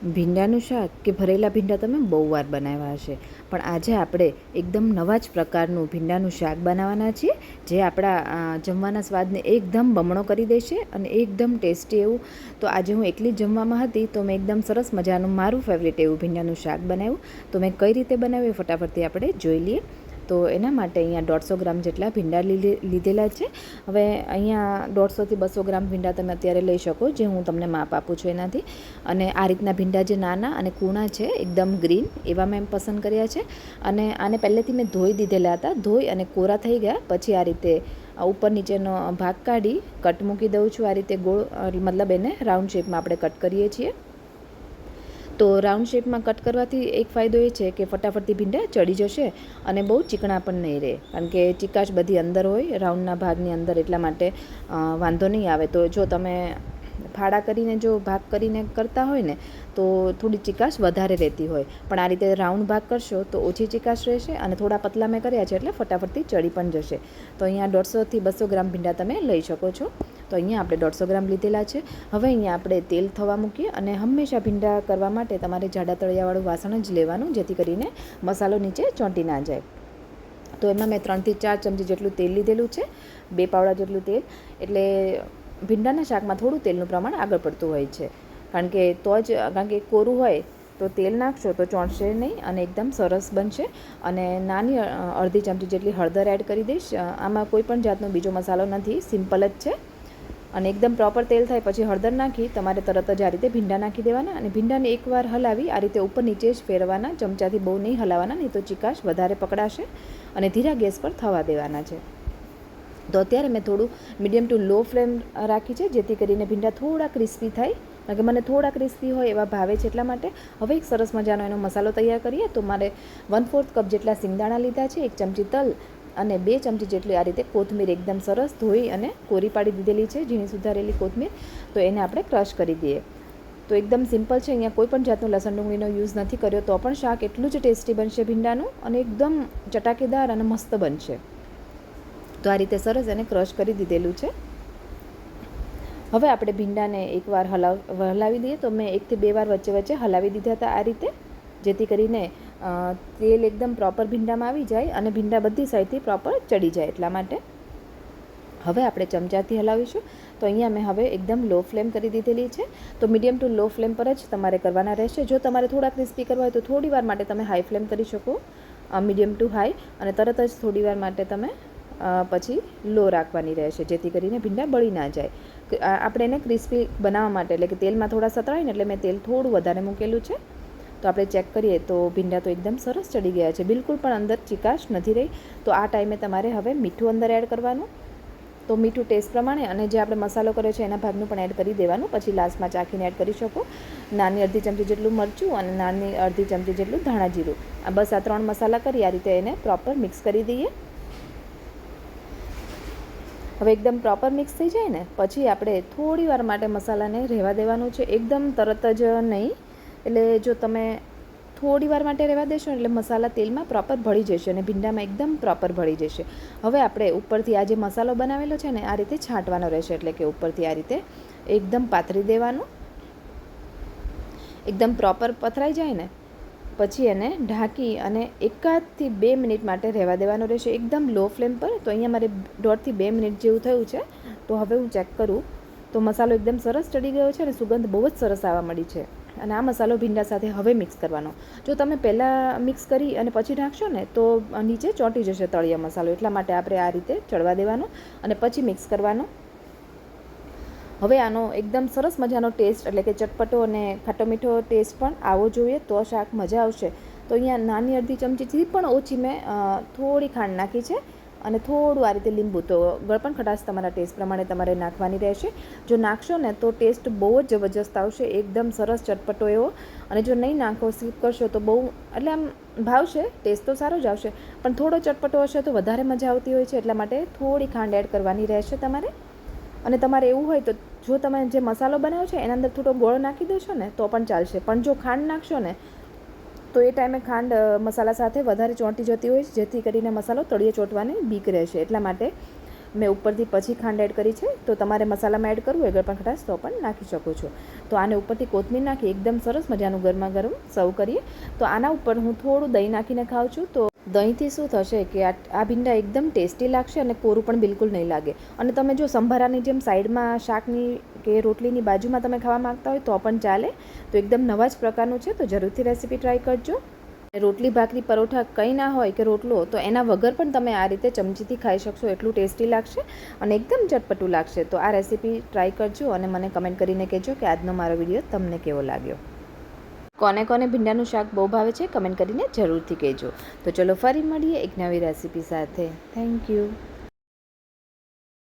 ભીંડાનું શાક કે ભરેલા ભીંડા તમે બહુ વાર બનાવ્યા હશે. પણ આજે આપણે એકદમ નવા જ પ્રકારનું ભીંડાનું શાક બનાવવાના છીએ, જે આપણા જમવાના સ્વાદને એકદમ બમણો કરી દેશે અને એકદમ ટેસ્ટી એવું. તો આજે હું એકલી જમવામાં હતી, તો મેં એકદમ સરસ મજાનું મારું ફેવરેટ એવું ભીંડાનું શાક બનાવ્યું. તો મેં કઈ રીતે બનાવ્યું ફટાફટથી આપણે જોઈ લઈએ. તો એના માટે અહીંયા દોઢસો ગ્રામ જેટલા ભીંડા લીધે લીધેલા છે. હવે અહીંયા દોઢસોથી બસો ગ્રામ ભીંડા તમે અત્યારે લઈ શકો, જે હું તમને માપ આપું છું એનાથી. અને આ રીતના ભીંડા જે નાના અને કૂણા છે, એકદમ ગ્રીન, એવા મેં પસંદ કર્યા છે. અને આને પહેલેથી મેં ધોઈ દીધેલા હતા, ધોઈ અને કોરા થઈ ગયા, પછી આ રીતે ઉપર નીચેનો ભાગ કાઢી, કટ મૂકી દઉં છું, આ રીતે ગોળ મતલબ એને રાઉન્ડ શેપમાં આપણે કટ કરીએ છીએ. તો રાઉન્ડ શેપમાં કટ કરવાથી એક ફાયદો એ છે કે ફટાફટથી ભીંડા ચડી જશે અને બહુ ચીકણા પણ નહીં રહે. કારણ કે ચીકાશ બધી અંદર હોય રાઉન્ડના ભાગની અંદર એટલા માટે વાંધો નહીં આવે. તો જો તમે ફાડા કરીને જો ભાગ કરીને કરતા હોય ને, તો થોડી ચીકાશ વધારે રહેતી હોય. પણ આ રીતે રાઉન્ડ ભાગ કરશો તો ઓછી ચીકાશ રહેશે અને થોડા પતલા મેં કર્યા છે એટલે ફટાફટથી ચડી પણ જશે. તો અહીંયા દોઢસોથી બસો ગ્રામ ભીંડા તમે લઈ શકો છો. તો અહીંયા આપણે દોઢસો ગ્રામ લીધેલા છે. હવે અહીંયા આપણે તેલ થવા મૂકીએ અને હંમેશા ભીંડા કરવા માટે તમારે જાડા તળિયાવાળું વાસણ જ લેવાનું, જેથી કરીને મસાલો નીચે ચોંટી ના જાય. તો એમાં મેં ત્રણથી ચાર ચમચી જેટલું તેલ લીધેલું છે, બે પાવડા જેટલું તેલ. એટલે ભીંડાના શાકમાં થોડું તેલનું પ્રમાણ આગળ પડતું હોય છે. કારણ કે તો જ, કારણ કે કોરું હોય તો તેલ નાખશો તો ચોંટશે નહીં અને એકદમ સરસ બનશે. અને નાની અડધી ચમચી જેટલી હળદર એડ કરી દઈશ. આમાં કોઈ પણ જાતનો બીજો મસાલો નથી. સિમ્પલ જ છે. અને એકદમ પ્રોપર તેલ થાય, પછી હળદર નાખી, તમારે તરત જ આ રીતે ભીંડા નાખી દેવાના અને ભીંડાને એકવાર હલાવી, આ રીતે ઉપર નીચે જ ફેરવાના, ચમચાથી બહુ નહીં હલાવવાના નહીં તો ચીકાશ વધારે પકડાશે અને ધીરા ગેસ પર થવા દેવાના છે. તો અત્યારે મેં થોડું મીડિયમ ટુ લો ફ્લેમ રાખી છે, જેથી કરીને ભીંડા થોડા ક્રિસ્પી થાય. કારણ કે મને થોડા ક્રિસ્પી હોય એવા ભાવે છે એટલા માટે. હવે એક સરસ મજાનો એનો મસાલો તૈયાર કરીએ. તો મારે વન ફોર્થ કપ જેટલા સિંગદાણા લીધા છે, એક ચમચી તલ અને બે ચમચી જેટલી આ રીતે કોથમીર એકદમ સરસ ધોઈ અને કોરી પાડી દીધેલી છે, ઝીણી સુધારેલી કોથમીર. તો એને આપણે ક્રશ કરી દઈએ. તો એકદમ સિમ્પલ છે, અહીંયા કોઈ પણ જાતનું લસણ ડુંગળીનો યુઝ નથી કર્યો, તો પણ શાક એટલું જ ટેસ્ટી બનશે ભીંડાનું અને એકદમ ચટાકેદાર અને મસ્ત બનશે. તો આ રીતે સરસ એને ક્રશ કરી દીધેલું છે. હવે આપણે ભીંડાને એકવાર હલાવ, હલાવી દઈએ. તો મેં એકથી બે વાર વચ્ચે વચ્ચે હલાવી દીધા હતા આ રીતે, જેથી કરીને તેલ એકદમ પ્રોપર ભીંડામાં આવી જાય અને ભીંડા બધી સાઈડથી પ્રોપર ચડી જાય એટલા માટે. હવે આપણે ચમચાથી હલાવીશું. તો અહીંયા મેં હવે એકદમ લો ફ્લેમ કરી દીધેલી છે. તો મીડિયમ ટુ લો ફ્લેમ પર જ તમારે કરવાના રહેશે. જો તમારે થોડા ક્રિસ્પી કરવા હોય તો થોડી વાર માટે તમે હાઈ ફ્લેમ કરી શકો. મીડિયમ ટુ હાઈ અને તરત જ થોડી વાર માટે તમે પછી લો રાખવાની રહેશે, જેથી કરીને ભીંડા બળી ના જાય. આપણે એને ક્રિસ્પી બનાવવા માટે, એટલે કે તેલમાં થોડા સતળાય ને એટલે મેં તેલ થોડું વધારે મૂકેલું છે. તો આપણે ચેક કરીએ તો ભીંડા તો એકદમ સરસ ચડી ગયા છે. બિલકુલ પણ અંદર ચીકાશ નથી રહી. તો આ ટાઈમે તમારે હવે મીઠું અંદર એડ કરવાનું. તો મીઠું ટેસ્ટ પ્રમાણે અને જે આપણે મસાલો કર્યો છે એના ભાગનું પણ એડ કરી દેવાનું. પછી લાસ્ટમાં ચાખીને એડ કરી શકો. નાની અડધી ચમચી જેટલું મરચું અને નાની અડધી ચમચી જેટલું ધાણા જીરું. આ બસ આ ત્રણ મસાલા કરી આ રીતે એને પ્રોપર મિક્સ કરી દઈએ. હવે એકદમ પ્રોપર મિક્સ થઈ જાય ને, પછી આપણે થોડી વાર માટે મસાલાને રહેવા દેવાનું છે. એકદમ તરત જ નહીં. એટલે જો તમે થોડી વાર માટે રહેવા દેશો એટલે મસાલા તેલમાં પ્રોપર ભળી જશે અને ભીંડામાં એકદમ પ્રોપર ભળી જશે. હવે આપણે ઉપરથી આ જે મસાલો બનાવેલો છે ને, આ રીતે છાંટવાનો રહેશે. એટલે કે ઉપરથી આ રીતે એકદમ પાથરી દેવાનું. એકદમ પ્રોપર પથરાઈ જાય ને, પછી એને ઢાંકી અને એકાદથી બે મિનિટ માટે રહેવા દેવાનું રહેશે. એકદમ લો ફ્લેમ પર. તો અહીંયા મારે દોઢથી બે મિનિટ જેવું થયું છે. તો હવે હું ચેક કરું. તો મસાલો એકદમ સરસ ચડી ગયો છે અને સુગંધ બહુ જ સરસ આવવા મળી છે. અને આ મસાલો ભીંડા સાથે હવે મિક્સ કરવાનો. જો તમે પહેલાં મિક્સ કરી અને પછી નાખશો ને, તો નીચે ચોંટી જશે તળિયા મસાલો એટલા માટે આપણે આ રીતે ચડવા દેવાનો અને પછી મિક્સ કરવાનો. હવે આનો એકદમ સરસ મજાનો ટેસ્ટ એટલે કે ચટપટો અને ખાટો મીઠો ટેસ્ટ પણ આવવો જોઈએ, તો શાક મજા આવશે. તો અહીંયા નાની અડધી ચમચીથી પણ ઓછી મેં થોડી ખાંડ નાખી છે. અને થોડું આ રીતે લીંબુ તો ગળપણ ખટાશ તમારા ટેસ્ટ પ્રમાણે તમારે નાખવાની રહેશે. જો નાખશો ને તો ટેસ્ટ બહુ જ જબરજસ્ત આવશે, એકદમ સરસ ચટપટો એવો. અને જો નહીં નાખો સ્કીપ કરશો તો બહુ, એટલે આમ ભાવશે, ટેસ્ટ તો સારો જ આવશે. પણ થોડો ચટપટો હશે તો વધારે મજા આવતી હોય છે, એટલા માટે થોડી ખાંડ એડ કરવાની રહેશે તમારે. અને તમારે એવું હોય તો જો તમે જે મસાલો બનાવ્યો છે, એના અંદર થોડો ગોળ નાખી દેશો ને, તો પણ ચાલશે. પણ જો ખાંડ નાખશો ને તો એ ટાઈમે ખાંડ મસાલા સાથે વધારે ચોંટી જતી હોય છે, જેથી કરીને મસાલો તળિયે ચોંટવાની બીક રહેશે એટલા માટે મેં ઉપરથી પછી ખાંડ એડ કરી છે. તો તમારે મસાલામાં એડ કરવું અગર પણ ખટાશ, તો પણ નાખી શકો છો. તો આને ઉપરથી કોથમીર નાખી, એકદમ સરસ મજાનું ગરમા ગરમ સર્વ કરીએ. તો આના ઉપર હું થોડું દહીં નાખીને ખાઉં છું. તો દહીંથી શું થશે કે આ આ ભીંડા એકદમ ટેસ્ટી લાગશે અને કોરું પણ બિલકુલ નહીં લાગે. અને તમે જો સંભારાની જેમ સાઈડમાં શાકની કે રોટલીની બાજુમાં તમે ખાવા માંગતા હોય તો પણ ચાલે. તો એકદમ નવા જ પ્રકારનું છે, તો જરૂરથી રેસીપી ટ્રાય કરજો. રોટલી ભાખરી પરોઠા કંઈ ના હોય કે રોટલો, તો એના વગર પણ તમે આ રીતે ચમચીથી ખાઈ શકશો, એટલું ટેસ્ટી લાગશે અને એકદમ ચટપટું લાગશે. તો આ રેસીપી ટ્રાય કરજો અને મને કમેન્ટ કરીને કહેજો કે આજનો મારો વીડિયો તમને કેવો લાગ્યો. કોને કોને ભીંડાનું શાક બહુ ભાવે છે, કમેન્ટ કરીને જરૂરથી કહેજો. તો ચલો ફરી મળીએ એક નવી રેસીપી સાથે. Thank you